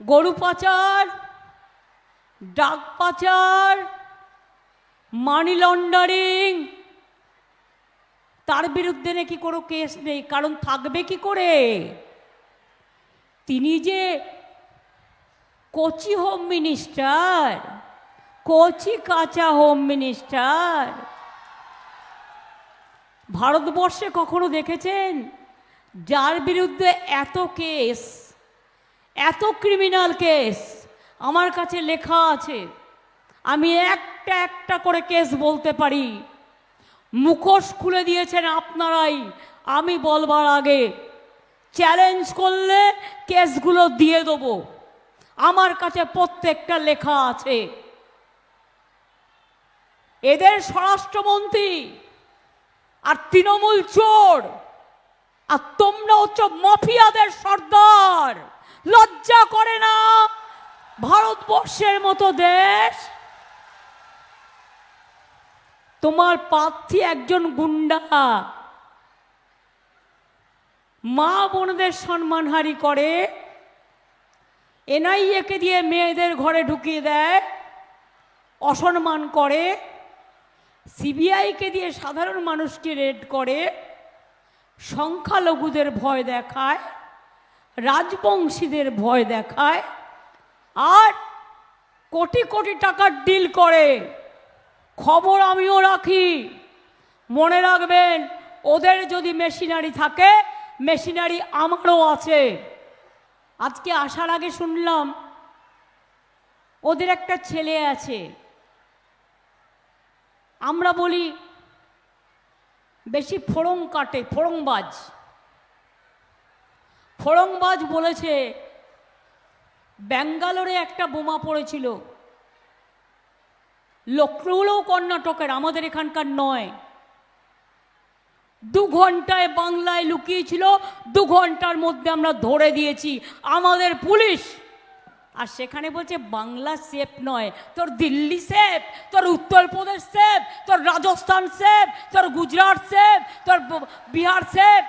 গরু পাচার, ডাক পাচার, মানি লন্ডারিং। তার বিরুদ্ধে নাকি কোনো কেস নেই, কারণ থাকবে কি করে? তিনি যে কোচি হোম মিনিস্টার, কোচি কাঁচা হোম মিনিস্টার। ভারতবর্ষে কখনো দেখেছেন? যার বিরুদ্ধে এত কেস এত ক্রিমিনাল কেস আমার কাছে লেখা আছে। আমি একটা একটা করে কেস বলতে পারি। মুখোশ খুলে দিয়েছেন আপনারাই। আমি বলবার আগে চ্যালেঞ্জ করলে কেসগুলো দিয়ে দেবো। আমার কাছে প্রত্যেকটা লেখা আছে। এদের স্বরাষ্ট্রমন্ত্রী আর তৃণমূল চোর, আর তোমরা হচ্ছে মাফিয়াদের সর্দার। ভারতবর্ষের মতো দেশ। তোমার প্রার্থী একজন গুন্ডা। মা বোনদের সম্মানহারি করে। এনআইএকে দিয়ে মেয়েদের ঘরে ঢুকিয়ে দেয়, অসম্মান করে। সিবিআইকে দিয়ে সাধারণ মানুষকে রেড করে। সংখ্যালঘুদের ভয় দেখায়। রাজবংশীদের ভয় দেখায়। আর কোটি কোটি টাকার ডিল করে। খবর আমিও রাখি। মনে রাখবেন, ওদের যদি মেশিনারি থাকে মেশিনারি আমারও আছে। আজকে আসার আগে শুনলাম, ওদের একটা ছেলে আছে। আমরা বলি, বেশি ফোড়ং কাটে ফোড়ংবাজ ফোড়ংবাজ বলেছে ব্যাঙ্গালোরে একটা বোমা পড়েছিল। লক্ষ্ণৌও কর্ণাটকের, আমাদের এখানকার নয়। দু ঘন্টায় বাংলায় লুকিয়েছিল, দু ঘণ্টার মধ্যে আমরা ধরে দিয়েছি। আমাদের পুলিশ, আর সেখানে বলছে, বাংলা সেফ নয়। তোর দিল্লি সেফ, তোর উত্তরপ্রদেশ সেফ, তোর রাজস্থান সেফ, তোর গুজরাট সেফ, তোর বিহার সেফ।